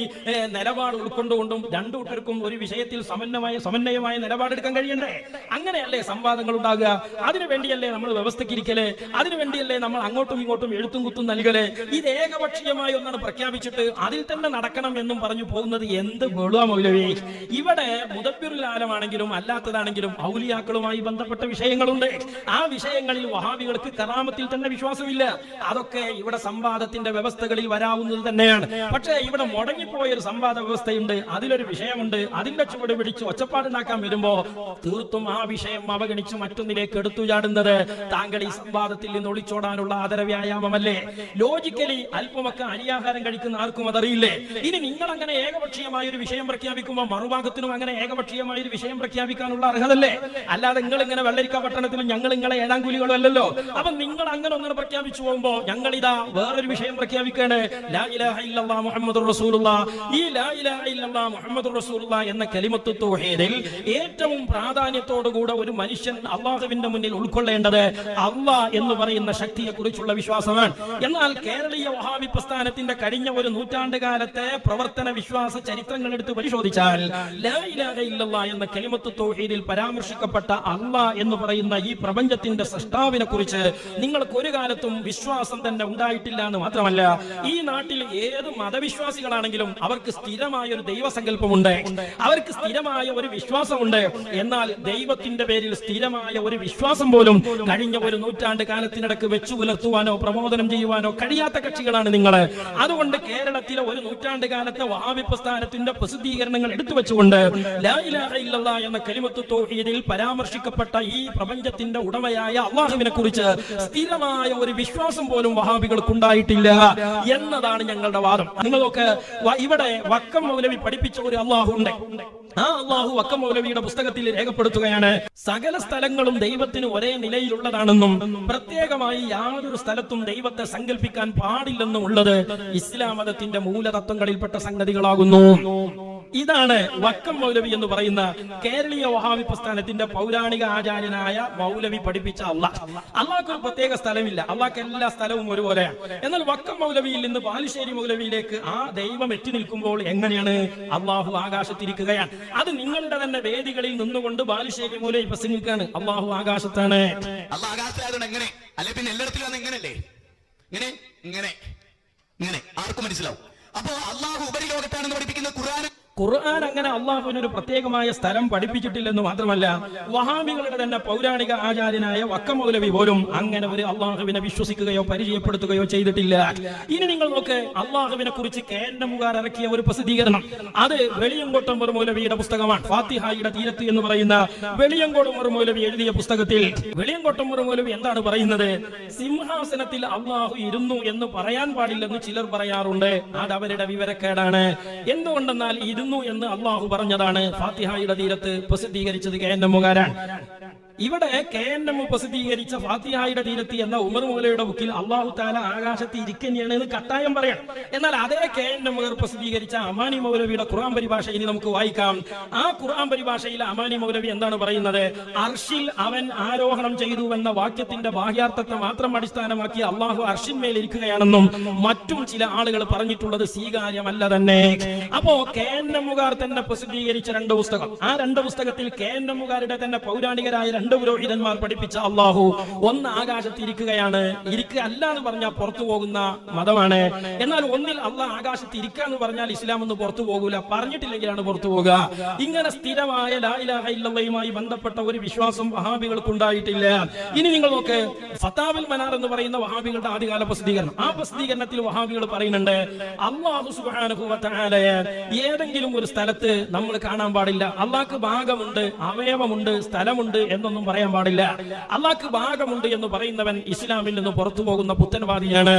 നിലപാട് ഉൾക്കൊണ്ടുകൊണ്ടും രണ്ടു കൂട്ടർക്കും ഒരു വിഷയത്തിൽ സമന്വയമായ സമന്വയമായ നിലപാടെടുക്കാൻ കഴിയണ്ടേ? അങ്ങനെയല്ലേ സംവാദം സംവാദങ്ങൾ ഉണ്ടാകുക. അതിനു വേണ്ടിയല്ലേ നമ്മൾ വ്യവസ്ഥക്കിരിക്കലേ? അതിനു വേണ്ടിയല്ലേ നമ്മൾ അങ്ങോട്ടും ഇങ്ങോട്ടും എഴുത്തും കുത്തും നൽകലേ? ഇത് ഏകപക്ഷീയമായി ഒന്നാണ് പ്രഖ്യാപിച്ചിട്ട് അതിൽ തന്നെ നടക്കണം എന്നും പറഞ്ഞു പോകുന്നത് എന്ത് വെളുവ മൗലവി. ഇവിടെ ആലമാണെങ്കിലും അല്ലാത്തതാണെങ്കിലും ഔലിയാക്കളുമായി ബന്ധപ്പെട്ട വിഷയങ്ങളുണ്ട്. ആ വിഷയങ്ങളിൽ വഹാബികൾക്ക് കറാമത്തിൽ തന്നെ വിശ്വാസമില്ല. അതൊക്കെ ഇവിടെ സംവാദത്തിന്റെ വ്യവസ്ഥകളിൽ വരാവുന്നത് തന്നെയാണ്. പക്ഷേ ഇവിടെ മുടങ്ങിപ്പോയ ഒരു സംവാദ വ്യവസ്ഥയുണ്ട്. അതിലൊരു വിഷയമുണ്ട്. അതിന്റെ ചുവട് പിടിച്ച് ഒച്ചപ്പാടുണ്ടാക്കാൻ വരുമ്പോ തീർത്തും ആ വിഷയം അവഗണിച്ച് മറ്റൊന്നിലേക്ക് എടുത്തു ചാടുന്നത് താങ്കൾ ഈ സംവാദത്തിൽ നിന്ന് ഒളിച്ചോടാനുള്ള ആദര വ്യായാമമല്ലേ ലോജിക്കലി അല്പമൊക്കെ അരിയാഹാരം കഴിക്കുന്ന ആർക്കും അതറിയില്ലേ? ഇനി നിങ്ങൾ അങ്ങനെ ഏകപക്ഷീയമായ ഒരു വിഷയം പ്രഖ്യാപിക്കുമ്പോൾ മറുഭാഗത്തിനും അങ്ങനെ ഏകപക്ഷീയമായ ഒരു വിഷയം പ്രഖ്യാപിക്കാനുള്ള അർഹതല്ലേ? അല്ലാതെ നിങ്ങൾ ഇങ്ങനെ വെള്ളരിക്ക പട്ടണത്തിലും ഞങ്ങൾ നിങ്ങളെ ഏഴാം കൂലികളും അല്ലല്ലോ? അപ്പൊ നിങ്ങൾ അങ്ങനെ ഒന്നിനെ പ്രഖ്യാപിച്ചു പോകുമ്പോ ഞങ്ങൾ ഇതാ വേറൊരു വിഷയം പ്രഖ്യാപിക്കാണ് റസൂലുള്ളാഹ് ഈ റസൂലുള്ളാഹ് എന്ന കലിമത്തു ഏറ്റവും പ്രാധാന്യത്തോടുകൂടെ ഒരു മനുഷ്യൻ അള്ളാഹുവിന്റെ മുന്നിൽ ഉൾക്കൊള്ളേണ്ടത് അള്ള എന്ന് പറയുന്ന ശക്തിയെ കുറിച്ചുള്ള വിശ്വാസമാണ്. എന്നാൽ കേരളീയ വഹാബി പ്രസ്ഥാനത്തിന്റെ കഴിഞ്ഞ ഒരു നൂറ്റാണ്ട് കാലത്തെ പ്രവർത്തന വിശ്വാസ ചരിത്രങ്ങൾ എടുത്ത് പരിശോധിച്ചാൽ എന്ന കലിമത്തു തൗഹീദിൽ പരാമർശിക്കപ്പെട്ട അള്ള എന്ന് പറയുന്ന ഈ പ്രപഞ്ചത്തിന്റെ സൃഷ്ടാവിനെ കുറിച്ച് നിങ്ങൾക്ക് ഒരു കാലത്തും വിശ്വാസം തന്നെ ഉണ്ടായിട്ടില്ല എന്ന് മാത്രമല്ല ഈ നാട്ടിൽ ഏത് മതവിശ്വാസികളാണെങ്കിലും അവർക്ക് സ്ഥിരമായ ഒരു ദൈവസങ്കല്പമുണ്ട്. അവർക്ക് സ്ഥിരമായ ഒരു വിശ്വാസമുണ്ട്. എന്നാൽ ദൈവത്തിന്റെ പേരിൽ സ്ഥിരമായ ഒരു വിശ്വാസം പോലും കഴിഞ്ഞ ഒരു നൂറ്റാണ്ട് കാലത്തിനിടക്ക് വെച്ചു പുലർത്തുവാനോ പ്രബോധനം ചെയ്യുവാനോ കഴിയാത്ത കക്ഷികളാണ് നിങ്ങൾ അതുകൊണ്ട് കേരളത്തിലെ ഒരു നൂറ്റാണ്ട് കാലത്തെ വഹാബി പ്രസ്ഥാനത്തിന്റെ പ്രസിദ്ധീകരണങ്ങൾ എടുത്തു വെച്ചുകൊണ്ട് എന്ന കലിമത്തു തൗഹീദിൽ പരാമർശിക്കപ്പെട്ട ഈ പ്രപഞ്ചത്തിന്റെ ഉടമയായ അള്ളാഹുവിനെ കുറിച്ച് സ്ഥിരമായ ഒരു വിശ്വാസം പോലും വഹാബികൾക്ക് ഉണ്ടായിട്ടില്ല എന്നതാണ് ഞങ്ങളുടെ വാദം. നിങ്ങൾക്ക് വ- ഇവിടെ വക്കം മൗലവി പഠിപ്പിച്ച ഒരു അള്ളാഹു ഉണ്ട് ആ അള്ളാഹു വക്കം മൗലവിയുടെ പുസ്തകത്തിൽ രേഖപ്പെടുത്തുകയാണ്. സകല സ്ഥലങ്ങളും ദൈവത്തിന് ഒരേ നിലയിലുള്ളതാണെന്നും പ്രത്യേകമായി യാതൊരു സ്ഥലത്തും ദൈവത്തെ സങ്കല്പിക്കാൻ പാടില്ലെന്നും ഉള്ളത് ഇസ്ലാം മതത്തിന്റെ മൂലതത്വങ്ങളിൽപ്പെട്ട സംഗതികളാകുന്നു. ഇതാണ് വക്കം മൗലവി എന്ന് പറയുന്ന കേരളീയ വഹാബി പ്രസ്ഥാനത്തിന്റെ പൗരാണിക ആചാര്യനായ മൗലവി പഠിപ്പിച്ച അള്ളാഹ്. അള്ളാഹ്ക്ക് ഒരു പ്രത്യേക സ്ഥലമില്ല. അള്ളാഹ്ക്ക് എല്ലാ സ്ഥലവും ഒരുപോലെയാണ്. എന്നാൽ വക്കം മൗലവിയിൽ നിന്ന് ബാലുശ്ശേരി മൗലവിയിലേക്ക് ആ ദൈവം എത്തി നിൽക്കുമ്പോൾ എങ്ങനെയാണ് അള്ളാഹു ആകാശത്തിരിക്കുകയാണ്? അത് നിങ്ങളുടെ തന്നെ വേദികളിൽ നിന്നുകൊണ്ട് ബാലുശ്ശേരി മൗലവി പ്രസംഗിക്കാണ്. അള്ളാഹു ആകാശത്താണ്. എങ്ങനെ? പിന്നെ ഇങ്ങനെ ഇങ്ങനെ ഇങ്ങനെ. ആർക്കും മനസ്സിലാവും. അപ്പോ അള്ളാഹു ഉപരിലോകത്താണെന്ന് പഠിപ്പിക്കുന്ന ഖുർആൻ ഖുർആൻ അങ്ങനെ അള്ളാഹുവിന് ഒരു പ്രത്യേകമായ സ്ഥലം പഠിപ്പിച്ചിട്ടില്ലെന്ന് മാത്രമല്ല വഹാബികളുടെ തന്നെ പൗരാണിക ആചാര്യനായ വക്ക മൗലവി പോലും അങ്ങനെ ഒരു അള്ളാഹുവിനെ വിശ്വസിക്കുകയോ പരിചയപ്പെടുത്തുകയോ ചെയ്തിട്ടില്ല. ഇനി നിങ്ങൾ നോക്ക് അള്ളാഹുവിനെ കുറിച്ച് കേന്ദ്രമുകാർ ഇറക്കിയ ഒരു പ്രസിദ്ധീകരണം. അത് വെളിയങ്കോട്ടം ഒരു മൗലവിയുടെ പുസ്തകമാണ്. ഫാത്തിഹായുടെ തീരത്ത് എന്ന് പറയുന്ന വെളിയങ്കോട്ടം ഒരു മൗലവി എഴുതിയ പുസ്തകത്തിൽ വെളിയങ്കോട്ടം ഒരു മൗലവി എന്താണ് പറയുന്നത്? സിംഹാസനത്തിൽ അള്ളാഹു ഇരുന്നു എന്ന് പറയാൻ പാടില്ലെന്ന് ചിലർ പറയാറുണ്ട്. അത് അവരുടെ വിവരക്കേടാണ്. എന്തുകൊണ്ടെന്നാൽ ഇരുന്നു എന്ന് അള്ളാഹു പറഞ്ഞതാണ് ഫാത്തിഹായുടെ തീരത്ത് പ്രസിദ്ധീകരിച്ചത് കെ എൻ എമ്മുകാരാണ് ഇവിടെ കെ എൻ എം പ്രസിദ്ധീകരിച്ച ഫാത്തിഹായുടെ തീരത്ത് എന്ന ഉമർ മൗലയുടെ ബുക്കിൽ അള്ളാഹു താല ആകാശത്ത് ഇരിക്കന്നെയാണ് എന്ന് കട്ടായം പറയണം. എന്നാൽ അതേ കെ എൻ എം പ്രസിദ്ധീകരിച്ച അമാനി മൗലവിയുടെ ഖുറാൻ പരിഭാഷ ഇനി നമുക്ക് വായിക്കാം. ആ ഖുറാൻ പരിഭാഷയിൽ അമാനി മൗലവി എന്താണ് പറയുന്നത്? അർഷിൽ അവൻ ആരോഹണം ചെയ്തു എന്ന വാക്യത്തിന്റെ ബാഹ്യാർത്ഥത്തെ മാത്രം അടിസ്ഥാനമാക്കി അള്ളാഹു അർഷിന്മേൽ ഇരിക്കുകയാണെന്നും മറ്റും ചില ആളുകൾ പറഞ്ഞിട്ടുള്ളത് സ്വീകാര്യമല്ല തന്നെ. അപ്പോ കെ എൻ എമ്മുകാർ തന്നെ പ്രസിദ്ധീകരിച്ച രണ്ട് പുസ്തകം. ആ രണ്ട് പുസ്തകത്തിൽ കെ എൻ തന്നെ പൗരാണികരായ രണ്ട് പുരോഹിതന്മാർ പഠിപ്പിച്ച അള്ളാഹു ഒന്ന് ആകാശത്ത് ഇരിക്കുകയാണ് ഇരിക്കുക അല്ല എന്ന് പറഞ്ഞാൽ പുറത്തു പോകുന്ന മതമാണ്. എന്നാൽ ഒന്നിൽ അള്ളാഹ് ആകാശത്ത് ഇരിക്കുക എന്ന് പറഞ്ഞാൽ ഇസ്ലാം ഒന്ന് പുറത്തു പോകൂല. പറഞ്ഞിട്ടില്ലെങ്കിലാണ് പുറത്തു പോകുക ഇങ്ങനെ സ്ഥിരമായ ലാ ഇലാഹ ഇല്ലല്ലയുമായി ബന്ധപ്പെട്ട ഒരു വിശ്വാസം വഹാബികൾക്ക് ഉണ്ടായിട്ടില്ല ഇനി നിങ്ങൾ നോക്ക് ഫതാബിൽ മനാർ എന്ന് പറയുന്ന വഹാബികളുടെ ആദ്യകാല പ്രസിദ്ധീകരണം. ആ പ്രസിദ്ധീകരണത്തിൽ വഹാബികൾ പറയുന്നുണ്ട് അള്ളാഹു തആലയെ ഏതെങ്കിലും ഒരു സ്ഥലത്ത് നമ്മൾ കാണാൻ പാടില്ല. അള്ളാഹ്ക്ക് ഭാഗമുണ്ട് അവയവമുണ്ട് സ്ഥലമുണ്ട് എന്നൊന്നും പറയാൻ പാടില്ല. അള്ളാഹ്ക്ക് ഭാഗമുണ്ട് എന്ന് പറയുന്നവൻ ഇസ്ലാമിൽ നിന്ന് പുറത്തു പോകുന്ന പുത്തൻവാദിയാണ്.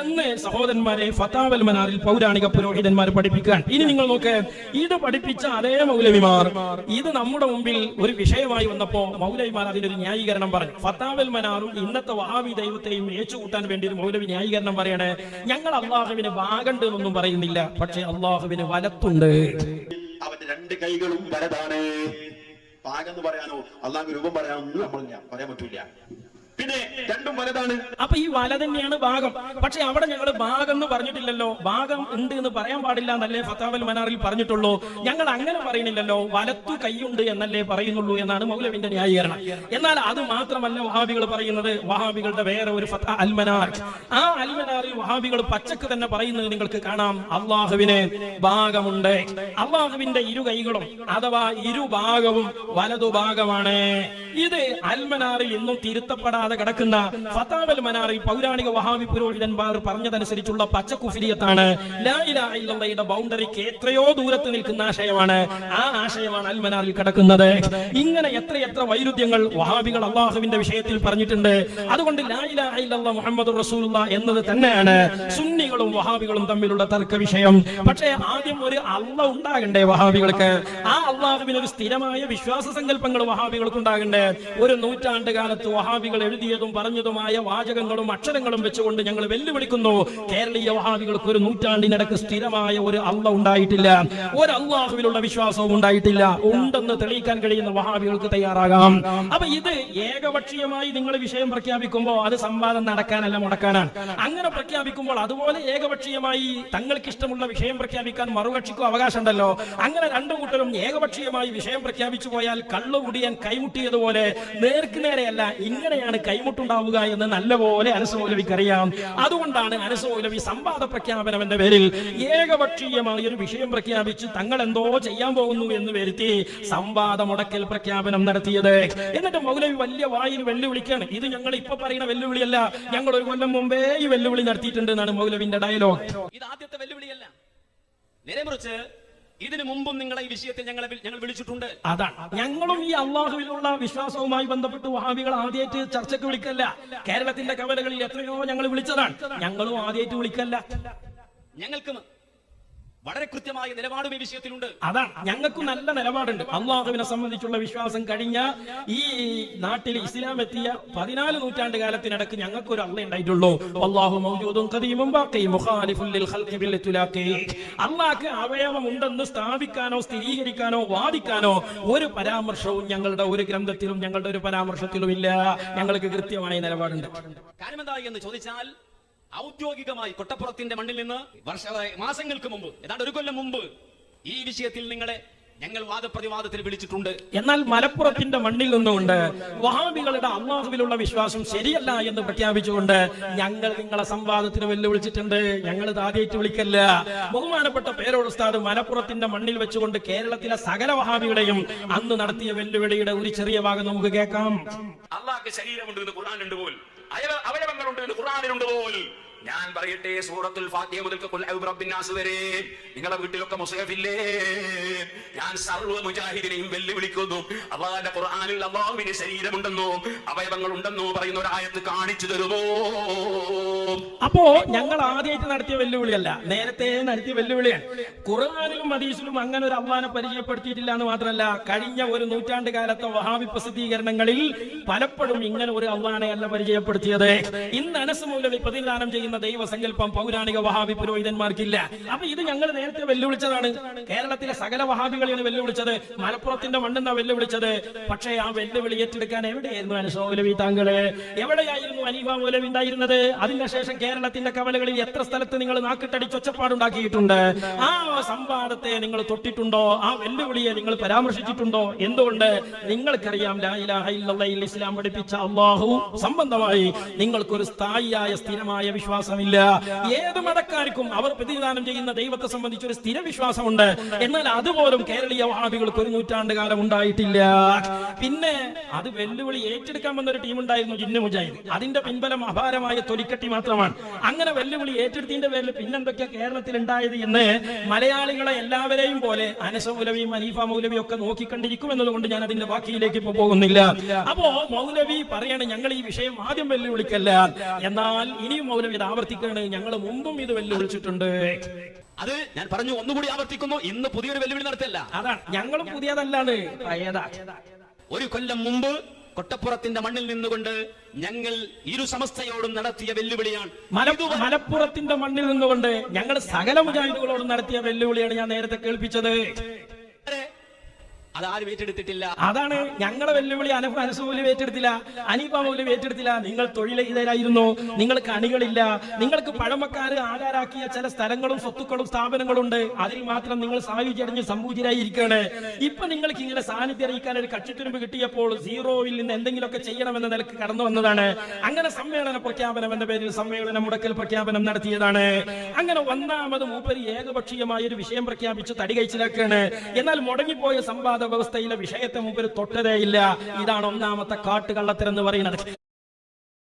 എന്ന് സഹോദരന്മാരെ ഫതാവൽ മനാറിൽ പൗരാണിക പുരോഹിതന്മാർ പഠിപ്പിക്കാൻ. ഇനി നിങ്ങൾ നോക്ക് ഇത് പഠിപ്പിച്ച അതേ മൗലവിമാർ ഇത് നമ്മുടെ മുമ്പിൽ ഒരു വിഷയമായി വന്നപ്പോ മൗലവിമാർ അതിനൊരു ന്യായീകരണം പറഞ്ഞു. ഫത്താവൽ മനാറും ഇന്നത്തെ വഹാബി ദൈവത്തെയും ഏച്ചുകൂട്ടാൻ വേണ്ടി ഒരു മൗലവി ന്യായീകരണം പറയണേ ഞങ്ങൾ അള്ളാഹുവിന് ഭാഗണ്ട് എന്നൊന്നും പറയുന്നില്ല പക്ഷെ അള്ളാഹുവിന് വലത്തുണ്ട്. അവന്റെ രണ്ട് കൈകളും വലതാണ്. പാകെന്ന് പറയാനോ അള്ളാഹ് രൂപം പറയാനോ ഒന്നും നമ്മൾ പറയാൻ പറ്റൂല. പിന്നെ രണ്ടും വലതാണ്. അപ്പൊ ഈ വല തന്നെയാണ് ഭാഗം. പക്ഷെ അവിടെ ഞങ്ങൾ ഭാഗം എന്ന് പറഞ്ഞിട്ടില്ലല്ലോ. ഭാഗം ഉണ്ട് എന്ന് പറയാൻ പാടില്ല എന്നല്ലേ ഫത്താവൽ മനാറിൽ പറഞ്ഞിട്ടുള്ളൂ. ഞങ്ങൾ അങ്ങനെ പറയുന്നില്ലല്ലോ. വലത്തു കൈയുണ്ട് എന്നല്ലേ പറയുന്നുള്ളൂ എന്നാണ് മൗലവിന്റെ ന്യായീകരണം. എന്നാൽ അത് മാത്രമല്ല വഹാബികൾ പറയുന്നത്. വഹാബികളുടെ വേറെ ഒരു ഫത്ത അൽമനാർ. ആ അൽമനാറിൽ വഹാബികൾ പച്ചക്ക് തന്നെ പറയുന്നത് നിങ്ങൾക്ക് കാണാം. അള്ളാഹുവിന് ഭാഗമുണ്ട്. അള്ളാഹുവിന്റെ ഇരു കൈകളും അഥവാ ഇരു ഭാഗവും വലതു ഭാഗമാണ്. ഇത് അൽമനാറിൽ ഇന്നും തിരുത്തപ്പെടാതെ കിടക്കുന്ന ഫതാവൽ മനാറിൽ പൗരാണിക വഹാബി പുരോഹിതന്മാർ പറഞ്ഞതനുസരിച്ചുള്ള പച്ചക്കുഫിരിയത്താണ്. ലാ ഇലാഹ ഇല്ലല്ലാഹയുടെ ബൗണ്ടറിക്ക് എത്രയോ ദൂരത്ത് നിൽക്കുന്ന ആശയമാണ്. ആ ആശയമാണ് അൽമനാറിൽ കിടക്കുന്നത്. ഇങ്ങനെ എത്ര എത്ര വൈരുദ്ധ്യങ്ങൾ വഹാബികൾ അള്ളാഹുവിന്റെ വിഷയത്തിൽ പറഞ്ഞിട്ടുണ്ട്. അതുകൊണ്ട് ലാ ഇലാഹ ഇല്ലല്ലാഹ് മുഹമ്മദ് റസൂലുള്ള എന്നത് തന്നെയാണ് സുന്നികളും വഹാബികളും തമ്മിലുള്ള തർക്ക വിഷയം പക്ഷേ ആദ്യം ഒരു അള്ള ഉണ്ടാകണ്ടേ വഹാബികൾക്ക്? ആ അള്ളാഹുവിന് ഒരു സ്ഥിരമായ വിശ്വാസ സങ്കല്പങ്ങൾ വഹാബികൾക്ക് ഉണ്ടാകണ്ടേ ഒരു നൂറ്റാണ്ട് കാലത്ത് വഹാബികൾ എഴുതിയതും പറഞ്ഞതുമായ വാചകങ്ങളും അക്ഷരങ്ങളും വെച്ചുകൊണ്ട് ഞങ്ങൾ വെല്ലുവിളിക്കുന്നു. കേരളീയ വഹാബികൾക്ക് ഒരു നൂറ്റാണ്ടിനിടക്ക് സ്ഥിരമായ ഒരു അള്ള ഉണ്ടായിട്ടില്ല. ഒരു അള്ളാഹുവിലുള്ള വിശ്വാസവും ഉണ്ടായിട്ടില്ല. ഉണ്ടെന്ന് തെളിയിക്കാൻ കഴിയുന്ന വഹാബികൾക്ക് തയ്യാറാകാം. അപ്പൊ ഇത് ഏകപക്ഷീയമായി നിങ്ങൾ വിഷയം പ്രഖ്യാപിക്കുമ്പോൾ അത് സംവാദം നടക്കാനല്ല മുടക്കാനാണ്. അങ്ങനെ പ്രഖ്യാപിക്കുമ്പോൾ അതുപോലെ ഏകപക്ഷീയമായി തങ്ങൾക്ക് ഇഷ്ടമുള്ള വിഷയം പ്രഖ്യാപിക്കാൻ മറുകക്ഷിക്കും അവകാശമുണ്ടല്ലോ. അങ്ങനെ രണ്ടു കൂട്ടരും ഏകപക്ഷീയമായി വിഷയം പ്രഖ്യാപിച്ചു പോയാൽ കള്ളുകുടിയാൻ കൈമുട്ടിയതുപോലെ നേർക്ക് നേരെയല്ല ഇങ്ങനെയാണ് കൈമുട്ടുണ്ടാവുക എന്ന് നല്ലപോലെ അനസമൗലവിക്ക് അറിയാം അതുകൊണ്ടാണ് അനസമൗലവി സംവാദ പ്രഖ്യാപനം എന്ന പേരിൽ ഏകപക്ഷീയമായ ഒരു വിഷയം പ്രഖ്യാപിച്ച് തങ്ങൾ എന്തോ ചെയ്യാൻ പോകുന്നു എന്ന് വരുത്തി സംവാദ മുടക്കൽ പ്രഖ്യാപനം നടത്തിയത്. എന്നിട്ട് മൗലവി വലിയ വായിൽ വെല്ലുവിളിക്കാണ്. ഇത് ഞങ്ങൾ ഇപ്പൊ പറയുന്ന വെല്ലുവിളിയല്ല. ഞങ്ങൾ ഒരു കൊല്ലം മുമ്പേ ഈ വെല്ലുവിളി നടത്തിയിട്ടുണ്ട് എന്നാണ് മൗലവിന്റെ ഡയലോഗ് ഇത് ആദ്യത്തെ വെല്ലുവിളിയല്ല. നേരെ മറിച്ച് ഇതിനു മുമ്പും നിങ്ങളെ ഈ വിഷയത്തിൽ ഞങ്ങളെ ഞങ്ങൾ വിളിച്ചിട്ടുണ്ട്. അതാണ്. ഞങ്ങളും ഈ അള്ളാഹുവിലുള്ള വിശ്വാസവുമായി ബന്ധപ്പെട്ട് വഹാബികൾ ആദ്യമായിട്ട് ചർച്ചയ്ക്ക് വിളിക്കല്ല. കേരളത്തിന്റെ കവലകളിൽ എത്രയോ ഞങ്ങൾ വിളിച്ചതാണ്. ഞങ്ങളും ആദ്യമായിട്ട് വിളിക്കല്ല. ഞങ്ങൾക്ക് വളരെ കൃത്യമായ നിലപാടും ഈ വിഷയത്തിലുണ്ട്. അതാണ് ഞങ്ങൾക്ക് നല്ല നിലപാടുണ്ട്. അള്ളാഹുവിനെ സംബന്ധിച്ചുള്ള വിശ്വാസം കഴിഞ്ഞ ഈ നാട്ടിൽ ഇസ്ലാം എത്തിയ പതിനാല് നൂറ്റാണ്ട് കാലത്തിനിടക്ക് ഞങ്ങൾക്ക് ഒരു അള്ള ഉണ്ടായിട്ടുള്ളൂ. അള്ളാഹു മൗജൂദും ഖദീമും മുഖാലിഫുൽ ലിൽ ഖൽഖി ബിൽ ഇത്ലാഖി. അള്ളാഹ്ക്ക് അവയവം ഉണ്ടെന്ന് സ്ഥാപിക്കാനോ സ്ഥിരീകരിക്കാനോ വാദിക്കാനോ ഒരു പരാമർശവും ഞങ്ങളുടെ ഒരു ഗ്രന്ഥത്തിലും ഞങ്ങളുടെ ഒരു പരാമർശത്തിലും ഇല്ല ഞങ്ങൾക്ക് കൃത്യമായ നിലപാടുണ്ട്. കാര്യം എന്താ എന്ന് ചോദിച്ചാൽ ഔദ്യോഗികമായി കൊട്ടപ്പുറത്തിന്റെ മണ്ണിൽ നിന്ന് വർഷ മാസങ്ങൾക്ക് മുമ്പ് ഏതാണ്ട് ഒരു കൊല്ലം മുമ്പ് ഈ വിഷയത്തിൽ നിങ്ങളെ ഞങ്ങൾ വാദപ്രതിവാദത്തിൽ വിളിച്ചിട്ടുണ്ട്. എന്നാൽ മലപ്പുറത്തിന്റെ മണ്ണിൽ നിന്നുകൊണ്ട് വഹാബികളുടെ അള്ളാഹുവിലുള്ള വിശ്വാസം ശരിയല്ല എന്ന് പ്രഖ്യാപിച്ചുകൊണ്ട് ഞങ്ങൾ നിങ്ങളെ സംവാദത്തിന് വെല്ലുവിളിച്ചിട്ടുണ്ട്. ഞങ്ങൾ ഇത് ആദ്യമായിട്ട് വിളിക്കല്ല. ബഹുമാനപ്പെട്ട പേരോട് ഉസ്താദ് മലപ്പുറത്തിന്റെ മണ്ണിൽ വെച്ചുകൊണ്ട് കേരളത്തിലെ സകല വഹാബികളെയും അന്ന് നടത്തിയ വെല്ലുവിളിയുടെ ഒരു ചെറിയ ഭാഗം നമുക്ക് കേൾക്കാം. അള്ളാഹ് ശരീരമുണ്ട് എന്ന് പോൽ. അവയവങ്ങളുണ്ട് എന്ന് ഖുർആനിലുണ്ട് പോൽ. ഞാൻ പറയട്ടെ സൂറത്തുൽ ഫാത്തിഹ മുതൽ ബിറബ്ബിന്നാസ് വരെ. നിങ്ങളുടെ വീട്ടിലൊക്കെ മുസഹഫില്ലേ ഞാൻ സർവ മുജാഹിദിനെയും വെല്ലുവിളിക്കുന്നു. അള്ളാന്റെ ഖുർആനിൽ അള്ളാഹുവിന് ശരീരമുണ്ടെന്നോ അവയവങ്ങൾ ഉണ്ടെന്നോ പറയുന്ന ഒരു ആയത്ത് കാണിച്ചു തരുമോ? അപ്പോ ഞങ്ങൾ ആദ്യമായിട്ട് നടത്തിയ വെല്ലുവിളിയല്ല നേരത്തെ നടത്തിയ വെല്ലുവിളിയാണ്. ഖുർആാനിലും ഹദീസിലും അങ്ങനെ ഒരു അള്ളാനെ പരിചയപ്പെടുത്തിയിട്ടില്ല എന്ന് മാത്രമല്ല കഴിഞ്ഞ ഒരു നൂറ്റാണ്ട് കാലത്തെ വഹാബി പ്രസിദ്ധീകരണങ്ങളിൽ പലപ്പോഴും ഇങ്ങനെ ഒരു അള്ളാനെ അല്ല പരിചയപ്പെടുത്തിയത്. ഇന്ന് അനസ് മൗലവി പ്രതിദാനം ചെയ്യുന്ന ദൈവസങ്കല്പം പൗരാണിക വഹാബി പുരോഹിതന്മാർക്കില്ല. അപ്പൊ ഇത് ഞങ്ങൾ നേരത്തെ വെല്ലുവിളിച്ചതാണ്. കേരളത്തിലെ സകല വഹാബികളെയാണ് വെല്ലുവിളിച്ചത്. മലപ്പുറത്തിന്റെ മണ്ണെന്നാ വെല്ലുവിളിച്ചത്. പക്ഷേ ആ വെല്ലുവിളി ഏറ്റെടുക്കാൻ എവിടെയായിരുന്നു അനുസോലവി താങ്കൾ? എവിടെയായിരുന്നു അനീഫ മൗലവി ഉണ്ടായിരുന്നത്? അതിന്റെ ശേഷം കേരളത്തിന്റെ കവലകളിൽ എത്ര സ്ഥലത്ത് നിങ്ങൾ നാക്കിട്ടടിച്ച് ഒച്ചപ്പാടുണ്ടാക്കിയിട്ടുണ്ട് ആ സംവാദത്തെ നിങ്ങൾ തൊട്ടിട്ടുണ്ടോ? ആ വെല്ലുവിളിയെ നിങ്ങൾ പരാമർശിച്ചിട്ടുണ്ടോ? എന്തുകൊണ്ട്? നിങ്ങൾക്കറിയാം ഇസ്ലാം പഠിപ്പിച്ച അള്ളാഹു സംബന്ധമായി നിങ്ങൾക്കൊരു സ്ഥായിയായ സ്ഥിരമായ വിശ്വാസമില്ല. ഏത് മതക്കാർക്കും അവർ പ്രതിനിധാനം ചെയ്യുന്ന ദൈവത്തെ സംബന്ധിച്ച് ഒരു സ്ഥിര വിശ്വാസമുണ്ട്. എന്നാൽ അതുപോലും കേരളീയ വഹാബികൾക്ക് ഒരു നൂറ്റാണ്ട് കാലം ഉണ്ടായിട്ടില്ല. പിന്നെ അത് വെല്ലുവിളി ഏറ്റെടുക്കാൻ വന്ന ഒരു ടീം ഉണ്ടായിരുന്നു ജിന്നു മുജാഹിദ്. അതിന്റെ പിൻബലം അപാരമായ തൊലിക്കട്ടി മാത്രമാണ്. അങ്ങനെ വെല്ലുവിളി ഏറ്റെടുത്തിന്റെ പേരിൽ പിന്നെന്തൊക്കെ കേരളത്തിൽ ഉണ്ടായത് എന്ന് മലയാളികളെ എല്ലാവരെയും പോലെ അനസ മൗലവിയും അനീഫ മൗലവിയും ഒക്കെ നോക്കിക്കണ്ടിരിക്കും എന്നതുകൊണ്ട് ഞാൻ അതിന്റെ ബാക്കിയിലേക്ക് ഇപ്പൊ പോകുന്നില്ല. അപ്പോ മൗലവി പറയാണ് ഞങ്ങൾ ഈ വിഷയം ആദ്യം വെല്ലുവിളിക്കല്ല. എന്നാൽ ഇനിയും മൗലവി ആവർത്തിക്കുകയാണ് ഞങ്ങൾ മുമ്പും ഇത് വെല്ലുവിളിച്ചിട്ടുണ്ട് അത് ഞാൻ പറഞ്ഞു ഒന്നുകൂടി ആവർത്തിക്കുന്നു. ഇന്ന് പുതിയൊരു വെല്ലുവിളി നടത്തല്ല അതാണ്. ഞങ്ങളും പുതിയതല്ലാണ്. പഴയതാ ഒരു കൊല്ലം മുമ്പ് കൊട്ടപ്പുറത്തിന്റെ മണ്ണിൽ നിന്നുകൊണ്ട് ഞങ്ങൾ ഇരു സമസ്തയോടും നടത്തിയ വെല്ലുവിളിയാണ്. മല മലപ്പുറത്തിന്റെ മണ്ണിൽ നിന്നുകൊണ്ട് ഞങ്ങൾ സകല മുജാഹിദുകളോടും നടത്തിയ വെല്ലുവിളിയാണ് ഞാൻ നേരത്തെ കേൾപ്പിച്ചത്. അതാണ് ഞങ്ങളെ വെല്ലുവിളി. അനഫ് അനസ് പോലും ഏറ്റെടുത്തില്ല. അനീഫ പോലും ഏറ്റെടുത്തില്ല. നിങ്ങൾ തൊഴിലെയ്തരായിരുന്നു നിങ്ങൾക്ക് അണികളില്ല. നിങ്ങൾക്ക് പഴമക്കാർ ആധാരാക്കിയ ചില സ്ഥലങ്ങളും സ്വത്തുക്കളും സ്ഥാപനങ്ങളും ഉണ്ട് അതിൽ മാത്രം നിങ്ങൾ സായുജ്യടഞ്ഞ് സംപൂജിരായിരിക്കാണ് ഇപ്പൊ നിങ്ങൾക്ക് ഇങ്ങനെ സാന്നിധ്യം അറിയിക്കാൻ ഒരു കക്ഷിത്തുരുമ്പ് കിട്ടിയപ്പോൾ സീറോയിൽ നിന്ന് എന്തെങ്കിലുമൊക്കെ ചെയ്യണമെന്ന നിലയ്ക്ക് കടന്നു വന്നതാണ്. അങ്ങനെ സമ്മേളന പ്രഖ്യാപനം എന്ന പേരിൽ സമ്മേളന മുടക്കൽ പ്രഖ്യാപനം നടത്തിയതാണ്. അങ്ങനെ ഒന്നാമത് മൂപ്പരി ഏകപക്ഷീയമായ ഒരു വിഷയം പ്രഖ്യാപിച്ച് തടി കഴിച്ചിലാക്കാണ് എന്നാൽ മുടങ്ങിപ്പോയ സമ്പാദ വ്യവസ്ഥയിലെ വിഷയത്തെ മുമ്പിൽ തൊട്ടതേയില്ല. ഇതാണ് ഒന്നാമത്തെ കാട്ടുകള്ളത്തരെന്ന് പറയുന്നത്.